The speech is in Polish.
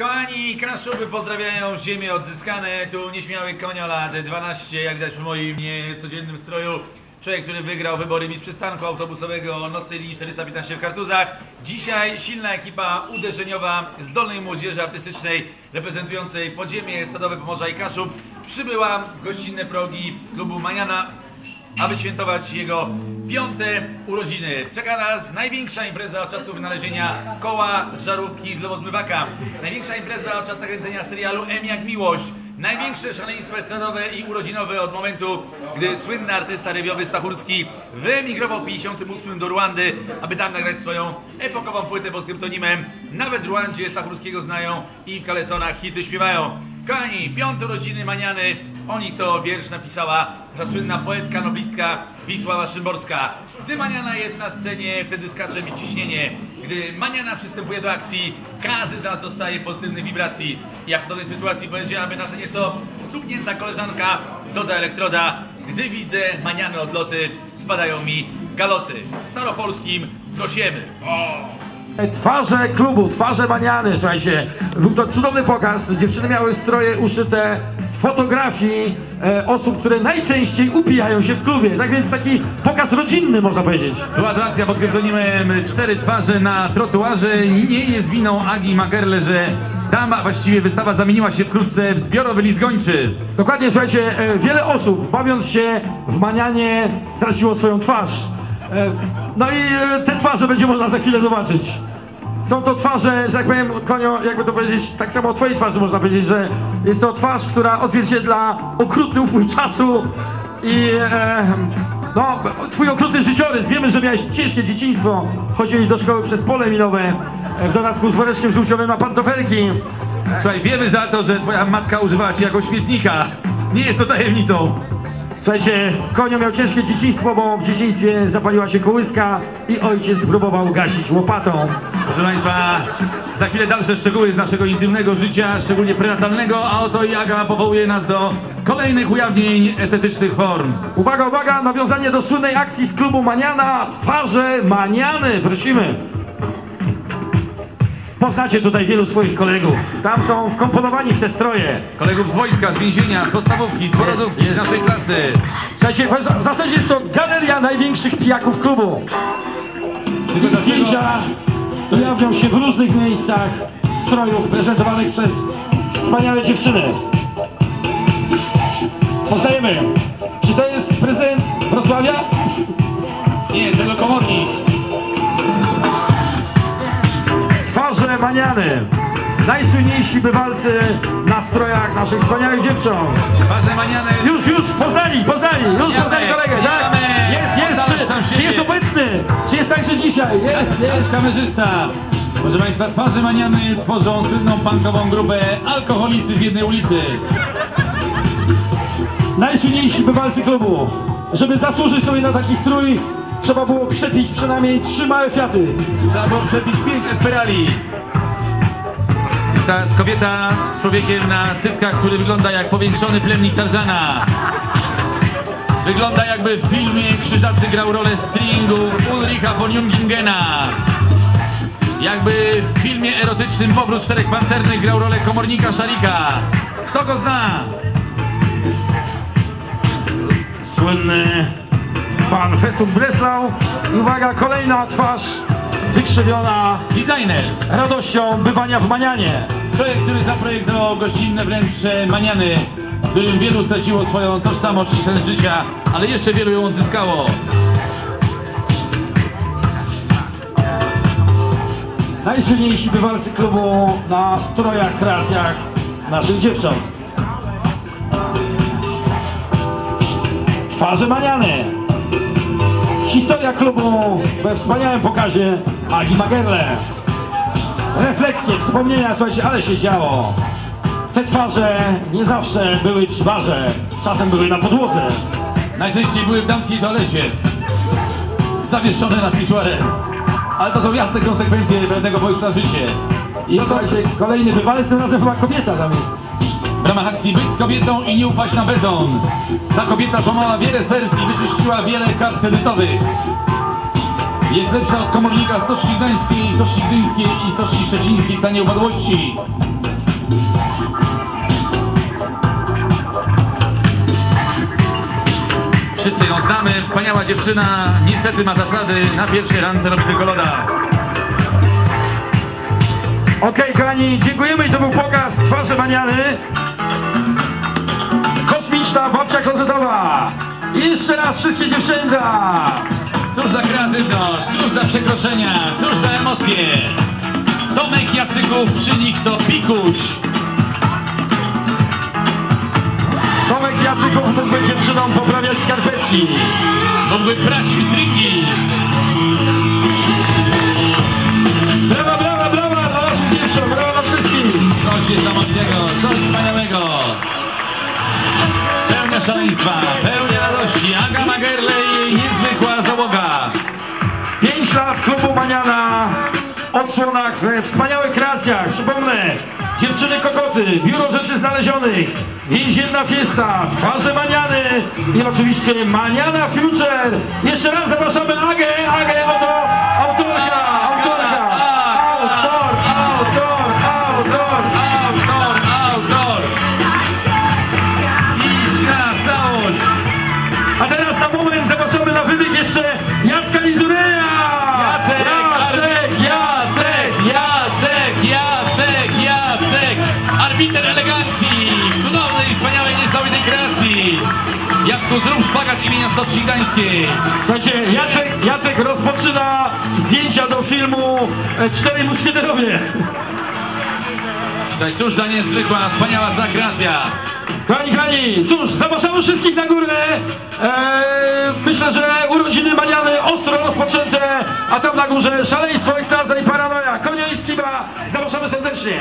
Kochani, Kaszuby pozdrawiają ziemię odzyskane. Tu nieśmiały konio lat 12, jak widać w moim niecodziennym stroju. Człowiek, który wygrał wybory mistrz przystanku autobusowego nocnej linii 415 w Kartuzach. Dzisiaj silna ekipa uderzeniowa zdolnej młodzieży artystycznej reprezentującej podziemie Stadowe Pomorza i Kaszub przybyła w gościnne progi klubu Maniana aby świętować jego piąte urodziny. Czeka nas największa impreza od czasu wynalezienia koła żarówki z lewozmywaka. Największa impreza od czasu nakręcenia serialu M jak miłość. Największe szaleństwo estradowe i urodzinowe od momentu, gdy słynny artysta rewiowy Stachurski wyemigrował w 58 do Ruandy, aby tam nagrać swoją epokową płytę pod kryptonimem. Nawet w Ruandzie Stachurskiego znają i w kalesonach hity śpiewają. Kochani, piąte urodziny Maniany, o nich to wiersz napisała słynna poetka, noblistka Wisława Szymborska. Gdy Maniana jest na scenie, wtedy skacze mi ciśnienie. Gdy Maniana przystępuje do akcji, każdy z nas dostaje pozytywnych wibracji. Jak do tej sytuacji powiedziałaby nasza nieco stuknięta koleżanka Doda Elektroda, gdy widzę Maniane odloty, spadają mi galoty. Staropolskim dosiemy. O! Twarze klubu, twarze maniany, słuchajcie. Był to cudowny pokaz. Dziewczyny miały stroje uszyte z fotografii e, osób, które najczęściej upijają się w klubie. Tak więc taki pokaz rodzinny, można powiedzieć. Była to akcja pod Cztery twarze na trotuarze. Nie jest winą Agi Magerle, że tam właściwie wystawa zamieniła się wkrótce w zbiorowy list gończy. Dokładnie, słuchajcie, e, wiele osób bawiąc się w manianie straciło swoją twarz. E, no i e, te twarze będzie można za chwilę zobaczyć. Są to twarze, że jak powiem, konio, jakby to powiedzieć, tak samo o twojej twarzy można powiedzieć, że jest to twarz, która odzwierciedla okrutny upływ czasu i e, no, twój okrutny życiorys. Wiemy, że miałeś ciężkie dzieciństwo, chodziłeś do szkoły przez pole minowe, w dodatku z woreczkiem żółciowym na pantofelki. Słuchaj, wiemy za to, że twoja matka używała cię jako śmietnika. Nie jest to tajemnicą. Słuchajcie, konio miał ciężkie dzieciństwo, bo w dzieciństwie zapaliła się kołyska i ojciec próbował gasić łopatą. Proszę Państwa, za chwilę dalsze szczegóły z naszego intymnego życia, szczególnie prenatalnego, a oto i Aga powołuje nas do kolejnych ujawnień estetycznych form. Uwaga, uwaga, nawiązanie do słynnej akcji z klubu Maniana, twarze Maniany, prosimy. Poznacie tutaj wielu swoich kolegów. Tam są wkomponowani w te stroje. Kolegów z wojska, z więzienia, z podstawówki, z porozówki, z naszej klasy. Słuchajcie, w zasadzie jest to galeria największych pijaków klubu. Ich zdjęcia ujawnią się w różnych miejscach strojów prezentowanych przez wspaniałe dziewczyny. Poznajemy. Czy to jest prezent Wrocławia? Nie, tego Najsłynniejsi bywalcy na strojach naszych wspaniałych dziewcząt. Już, już, poznali, poznali, już poznali kolegę, tak? Jest, jest, czy, czy jest obecny? Czy jest także dzisiaj? Jest, jest. Kamerzysta. Proszę Państwa, twarze maniany tworzą słynną punkową grupę alkoholicy z jednej ulicy. Najsłynniejsi bywalcy klubu. Żeby zasłużyć sobie na taki strój, trzeba było przepić przynajmniej trzy małe Fiaty. Trzeba było przepić pięć esperali. Ta jest kobieta z człowiekiem na cyckach, który wygląda jak powiększony plemnik Tarzana. Wygląda jakby w filmie Krzyżacy grał rolę stringu Ulricha von Jungingena. Jakby w filmie erotycznym Powrót Czterech Pancernych grał rolę komornika Szarika. Kto go zna? Słynny pan Festun Breslau. I uwaga, kolejna twarz wykrzywiona Designer. radością bywania w manianie. Człowiek, który zaprojektował gościnne wnętrze Maniany, w którym wielu straciło swoją tożsamość i sens życia, ale jeszcze wielu ją odzyskało. Najsłynniejsi bywalcy klubu na strojach, kreacjach naszych dziewcząt. Twarze maniany. Historia klubu we wspaniałym pokazie Agi Magerle. Refleksje, wspomnienia, słuchajcie, ale się działo. Te twarze nie zawsze były przy barze, czasem były na podłodze. Najczęściej były w damskiej toalecie, zawieszone nad pisuarem. Ale to są jasne konsekwencje pewnego na życie. I słuchajcie, kolejny bywalec, tym razem chyba kobieta tam jest. W ramach akcji Być z kobietą i nie upaść na beton. Ta kobieta złamała wiele serc i wyczyściła wiele kart kredytowych. Jest lepsza od komornika Stoczni Gdańskiej, Stoczni Gdyńskiej i Stoczni Szczecińskiej w stanie upadłości. Wszyscy ją znamy, wspaniała dziewczyna, niestety ma zasady, na pierwszej randce robi tylko loda. Okej, kochani, dziękujemy i to był pokaz twarzy maniany. Kosmiczna babcia klozetowa. Jeszcze raz wszystkie dziewczęta. Cóż za kreatywność, cóż za przekroczenia, cóż za emocje. Tomek Jacyków, przy nich to Pikuś. Tomek Jacyków mógłby dziewczynom poprawiać skarpetki. Mógłby prać stringi. Brawa, brawa, brawa dla naszych dziewcząt, brawa dla wszystkich. Coś niesamowitego, coś wspaniałego. Pełnia szaleństwa, pełnia radości. Aga Magerle 5 lat klubu Maniana, odsłonach, we wspaniałych kreacjach. Przypomnę, dziewczyny kokoty, biuro rzeczy znalezionych, więzienna fiesta, twarze Maniany i oczywiście Maniana Future. Jeszcze raz zapraszamy Agę, Agę Arbiter elegancji, cudownej, wspaniałej, niesamowitej kreacji. Jacku, zrób szpagat imienia Stoczni Gdańskiej. Słuchajcie, Jacek, Jacek rozpoczyna zdjęcia do filmu e, Czterej Muskieterowie. Słuchaj, cóż za niezwykła, wspaniała zakreacja. Kochani, kochani, cóż, zapraszamy wszystkich na górę. Eee, myślę, że urodziny Maniany ostro rozpoczęte, a tam na górze szaleństwo, ekstaza i paranoja. Konio i skiba, zapraszamy serdecznie.